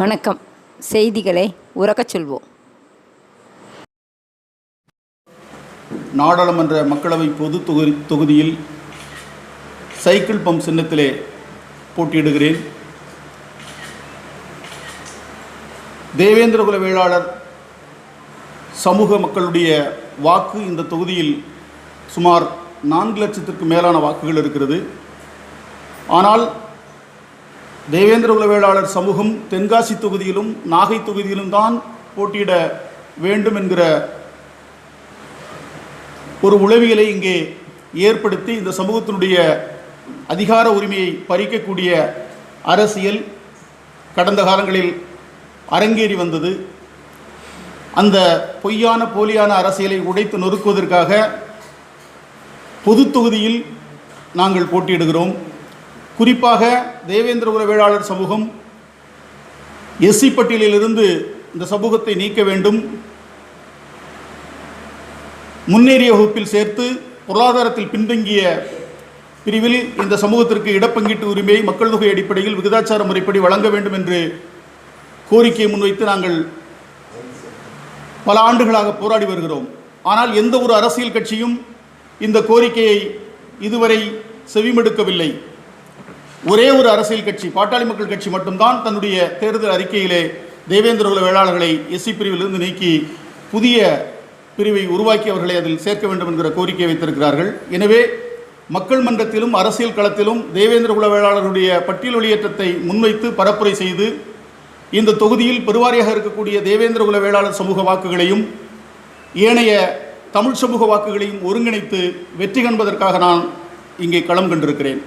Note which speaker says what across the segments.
Speaker 1: வணக்கம். செய்திகளை உறக்கச் சொல்வோம்.
Speaker 2: நாடாளுமன்ற மக்களவை பொது தொகுதி தொகுதியில் சைக்கிள் பம்ப் சின்னத்திலே போட்டியிடுகிறேன். தேவேந்திரகுல வேளாளர் சமூக மக்களுடைய வாக்கு இந்த தொகுதியில் சுமார் நான்கு லட்சத்திற்கு மேலான வாக்குகள் இருக்கிறது. ஆனால் தேவேந்திர வேளாளர் சமூகம் தென்காசி தொகுதியிலும் நாகை தொகுதியிலும் தான் போட்டியிட வேண்டும் என்கிற ஒரு உளவியலை இங்கே ஏற்படுத்தி இந்த சமூகத்தினுடைய அதிகார உரிமையை பறிக்கக்கூடிய அரசியல் கடந்த காலங்களில் அரங்கேறி வந்தது. அந்த பொய்யான போலியான அரசியலை உடைத்து நொறுக்குவதற்காக பொது தொகுதியில் நாங்கள் போட்டியிடுகிறோம். குறிப்பாக தேவேந்திர வேளாளர் சமூகம் எஸ்சி பட்டியலிலிருந்து இந்த சமூகத்தை நீக்க வேண்டும். முன்னேறிய வகுப்பில் சேர்த்து பொருளாதாரத்தில் பின்தங்கிய பிரிவில் இந்த சமூகத்திற்கு இடப்பங்கீட்டு உரிமையை மக்கள் தொகை அடிப்படையில் விகிதாச்சார முறைப்படி வழங்க வேண்டும் என்று கோரிக்கையை முன்வைத்து நாங்கள் பல ஆண்டுகளாக போராடி வருகிறோம். ஆனால் எந்த ஒரு அரசியல் கட்சியும் இந்த கோரிக்கையை இதுவரை செவிமடுக்கவில்லை. ஒரே ஒரு அரசியல் கட்சி பாட்டாளி மக்கள் கட்சி மட்டும்தான் தன்னுடைய தேர்தல் அறிக்கையிலே தேவேந்திரகுல வேளாளர்களை எஸ்சி பிரிவிலிருந்து நீக்கி புதிய பிரிவை உருவாக்கி அவர்களை அதில் சேர்க்க வேண்டும் என்கிற கோரிக்கை வைத்திருக்கிறார்கள். எனவே மக்கள் மன்றத்திலும் அரசியல் களத்திலும் தேவேந்திரகுல வேளாளர்களுடைய பட்டியல் வெளியேற்றத்தை முன்வைத்து பரப்புரை செய்து இந்த தொகுதியில் பெருவாரியாக இருக்கக்கூடிய தேவேந்திரகுல வேளாளர் சமூக வாக்குகளையும் ஏனைய தமிழ் சமூக வாக்குகளையும் ஒருங்கிணைத்து வெற்றி காண்பதற்காக நான் இங்கே களம் கண்டிருக்கிறேன்.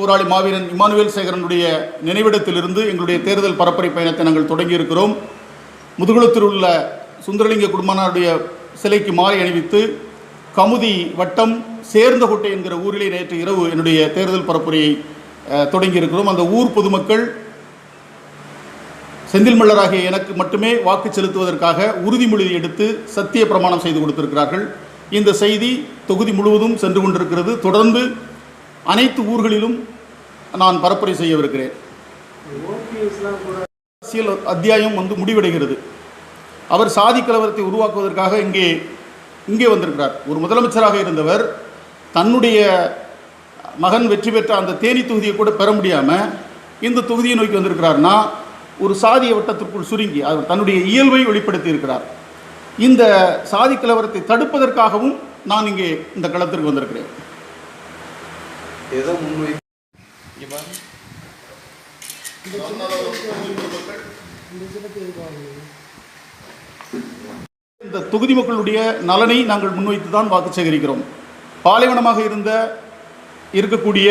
Speaker 2: போராளி மாவீரன் இமானுவேல் சேகரனுடைய நினைவிடத்திலிருந்து எங்களுடைய தேர்தல் பரப்புரை பயணத்தை நாங்கள் தொடங்கியிருக்கிறோம். முதுகுளத்தில் உள்ள சுந்தரலிங்க குடும்பனாருடைய சிலைக்கு மாலை அணிவித்து கமுதி வட்டம் சேர்ந்தகோட்டை என்கிற ஊரிலே நேற்று இரவு என்னுடைய தேர்தல் பரப்புரையை தொடங்கியிருக்கிறோம். அந்த ஊர் பொதுமக்கள் செந்தில் மல்லராகிய எனக்கு மட்டுமே வாக்கு செலுத்துவதற்காக உறுதிமொழி எடுத்து சத்திய பிரமாணம் செய்து கொடுத்திருக்கிறார்கள். இந்த செய்தி தொகுதி முழுவதும் சென்று கொண்டிருக்கிறது. தொடர்ந்து அனைத்து ஊர்களிலும் நான் பரப்புரை செய்யவிருக்கிறேன் அரசியல் அத்தியாயம் வந்து முடிவடைகிறது. அவர் சாதி கலவரத்தை உருவாக்குவதற்காக இங்கே இங்கே வந்திருக்கிறார். ஒரு முதலமைச்சராக இருந்தவர் தன்னுடைய மகன் வெற்றி பெற்ற அந்த தேனி தொகுதியை கூட பெற முடியாமல் இந்த தொகுதியை நோக்கி வந்திருக்கிறார்னா ஒரு சாதிய வட்டத்திற்குள் சுருங்கி அவர் தன்னுடைய இயல்பை வெளிப்படுத்தி இருக்கிறார் இந்த சாதி கலவரத்தை தடுப்பதற்காகவும் நான் இங்கே இந்த களத்திற்கு வந்திருக்கிறேன்.
Speaker 3: எதை முன்வை
Speaker 2: இந்த தொகுதி மக்களுடைய நலனை நாங்கள் முன்வைத்து தான் வாக்கு சேகரிக்கிறோம். பாலைவனமாக இருந்த இருக்கக்கூடிய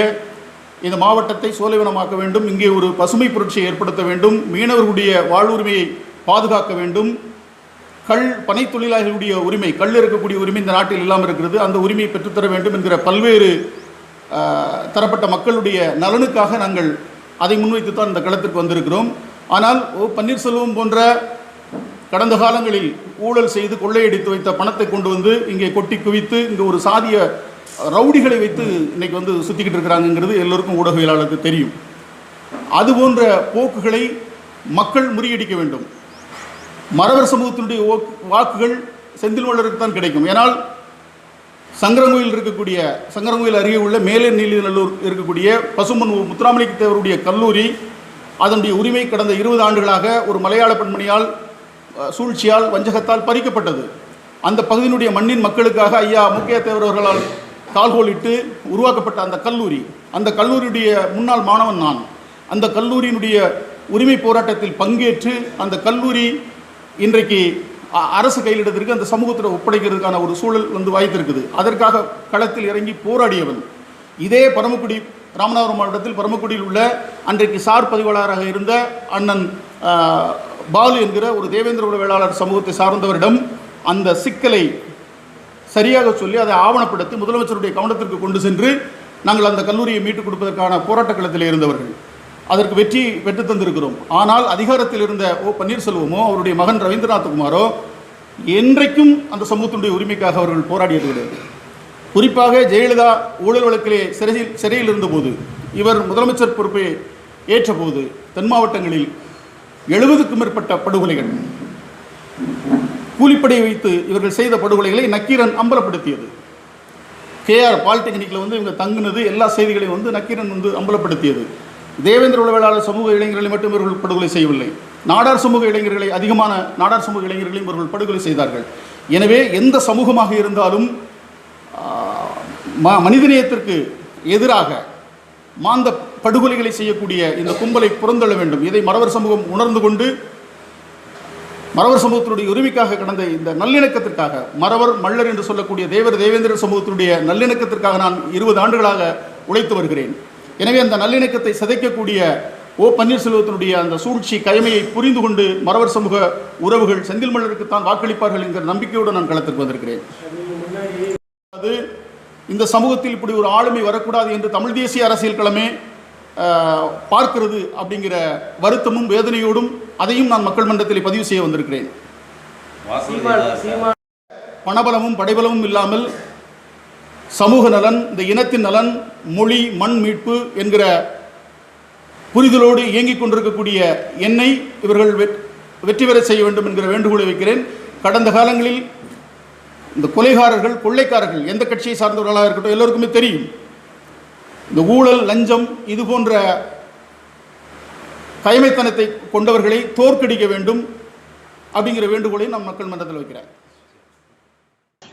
Speaker 2: இந்த மாவட்டத்தை சோலைவனமாக்க வேண்டும் இங்கே ஒரு பசுமை புரட்சியை ஏற்படுத்த வேண்டும் மீனவர்களுடைய வாழ்வுரிமையை பாதுகாக்க வேண்டும். கள் பனை தொழிலாளர்களுடைய உரிமை கல் இருக்கக்கூடிய உரிமை இந்த நாட்டில் இல்லாமல் இருக்கிறது. அந்த உரிமையை பெற்றுத்தர வேண்டும் என்கிற பல்வேறு தரப்பட்ட மக்களுடைய நலனுக்காக நாங்கள் அதை முன்வைத்து தான் இந்த களத்திற்கு வந்திருக்கிறோம். ஆனால் ஓ பன்னீர்செல்வம் போன்ற கடந்த காலங்களில் ஊழல் செய்து கொள்ளையடித்து வைத்த பணத்தை கொண்டு வந்து இங்கே கொட்டி குவித்து இங்கே ஒரு சாதிய ரவுடிகளை வைத்து இன்னைக்கு வந்து சுற்றிக்கிட்டு இருக்கிறாங்கங்கிறது எல்லோருக்கும் ஊடகவியலாளருக்கு தெரியும். அது போன்ற போக்குகளை மக்கள் முறியடிக்க வேண்டும். மறவர் சமூகத்தினுடைய ஓக்- வாக்குகள் செந்தில் மலருக்கு தான் கிடைக்கும். ஏனால் சங்கரங்கோயில் இருக்கக்கூடிய சங்கரங்கோயில் அருகே உள்ள மேலே நீலநல்லூர் இருக்கக்கூடிய பசுமன் முத்துராமலிங்க தேவருடைய கல்லூரி அதனுடைய உரிமை கடந்த இருபது ஆண்டுகளாக ஒரு மலையாள பெண்மணியால் சூழ்ச்சியால் வஞ்சகத்தால் பறிக்கப்பட்டது. அந்த பகுதியினுடைய மண்ணின் மக்களுக்காக ஐயா முக்கிய தேவரவர்களால் கால்கோலிட்டு உருவாக்கப்பட்ட அந்த கல்லூரி. அந்த கல்லூரியுடைய முன்னாள் மாணவன் நான். அந்த கல்லூரியினுடைய உரிமை போராட்டத்தில் பங்கேற்று அந்த கல்லூரி இன்றைக்கு அரசு கையிலிடத்திற்கு அந்த சமூகத்தில் ஒப்படைக்கிறதுக்கான ஒரு சூழல் வந்து வாய்த்திருக்குது. அதற்காக களத்தில் இறங்கி போராடியவன். இதே பரமக்குடி ராமநாதபுரம் மாவட்டத்தில் பரமக்குடியில் உள்ள அன்றைக்கு சார் பதிவாளராக இருந்த அண்ணன் பாலு என்கிற ஒரு தேவேந்திர வேளாளர் சமூகத்தை சார்ந்தவரிடம் அந்த சிக்கலை சரியாக சொல்லி அதை ஆவணப்படுத்தி முதலமைச்சருடைய கவனத்திற்கு கொண்டு சென்று நாங்கள் அந்த கல்லூரியை மீட்டுக் கொடுப்பதற்கான போராட்ட களத்தில் இருந்தவர்கள். அதற்கு வெற்றி பெற்று தந்திருக்கிறோம். ஆனால் அதிகாரத்தில் இருந்த ஓ பன்னீர்செல்வமோ அவருடைய மகன் ரவீந்திரநாத் குமாரோ என்றைக்கும் அந்த சமூகத்தினுடைய உரிமைக்காக அவர்கள் போராடியது கிடையாது குறிப்பாக ஜெயலலிதா ஊழல் வழக்கிலே சிறையில் சிறையில் இருந்தபோது இவர் முதலமைச்சர் பொறுப்பை ஏற்றபோது தென் மாவட்டங்களில் எழுபதுக்கும் மேற்பட்ட படுகொலைகள். கூலிப்படையை வைத்து இவர்கள் செய்த படுகொலைகளை நக்கீரன் அம்பலப்படுத்தியது. கேஆர் பாலிடெக்னிக்கில் வந்து இவங்க தங்குனது எல்லா செய்திகளையும் வந்து நக்கீரன் வந்து அம்பலப்படுத்தியது. தேவேந்திர உளவியலாளர் சமூக இளைஞர்களை மட்டும் இவர்கள் படுகொலை செய்யவில்லை. நாடார் சமூக இளைஞர்களை அதிகமான நாடார் சமூக இளைஞர்களையும் இவர்கள் படுகொலை செய்தார்கள். எனவே எந்த சமூகமாக இருந்தாலும் ம- மனிதநேயத்திற்கு எதிராக மாந்த படுகொலைகளை செய்யக்கூடிய இந்த கும்பலை புறந்தள்ள வேண்டும். இதை மறவர் சமூகம் உணர்ந்து கொண்டு மறவர் சமூகத்தினுடைய உரிமைக்காக கடந்த இந்த நல்லிணக்கத்திற்காக மறவர் மல்லர் என்று சொல்லக்கூடிய தேவர் தேவேந்திர சமூகத்தினுடைய நல்லிணக்கத்திற்காக நான் இருபது ஆண்டுகளாக உழைத்து வருகிறேன். எனவே அந்த நல்லிணக்கத்தை சிதைக்கக்கூடிய ஓ பன்னீர்செல்வத்தினுடைய அந்த சூழ்ச்சி கயமையை புரிந்து கொண்டு மறவர் சமூக உறவுகள் செந்தில் மல்லருக்குத்தான் வாக்களிப்பார்கள் என்கிற நம்பிக்கையோடு நான் களத்திற்கு வந்திருக்கிறேன். அது இந்த சமூகத்தில் இப்படி ஒரு ஆளுமை வரக்கூடாது என்று தமிழ் தேசிய அரசியல் களமே பார்க்கிறது அப்படிங்கிற வருத்தமும் வேதனையோடும் அதையும் நான் மக்கள் மன்றத்தில் பதிவு செய்ய வந்திருக்கிறேன். பணபலமும் படைபலமும் இல்லாமல் சமூக நலன் இந்த இனத்தின் நலன் மொழி மண் மீட்பு என்கிற புரிதலோடு இயங்கிக் கொண்டிருக்கக்கூடிய என்னை இவர்கள் வெற்றி பெற செய்ய வேண்டும் என்கிற வேண்டுகோளை வைக்கிறேன். கடந்த காலங்களில் இந்த கொலைகாரர்கள் கொள்ளைக்காரர்கள் எந்த கட்சியை சார்ந்தவர்களாக இருக்கட்டும் எல்லோருக்குமே தெரியும். இந்த ஊழல் லஞ்சம் இது போன்ற கைமைத்தனத்தை கொண்டவர்களை தோற்கடிக்க வேண்டும் அப்படிங்கிற வேண்டுகோளை நம் மக்கள் மன்றத்தில் வைக்கிறேன்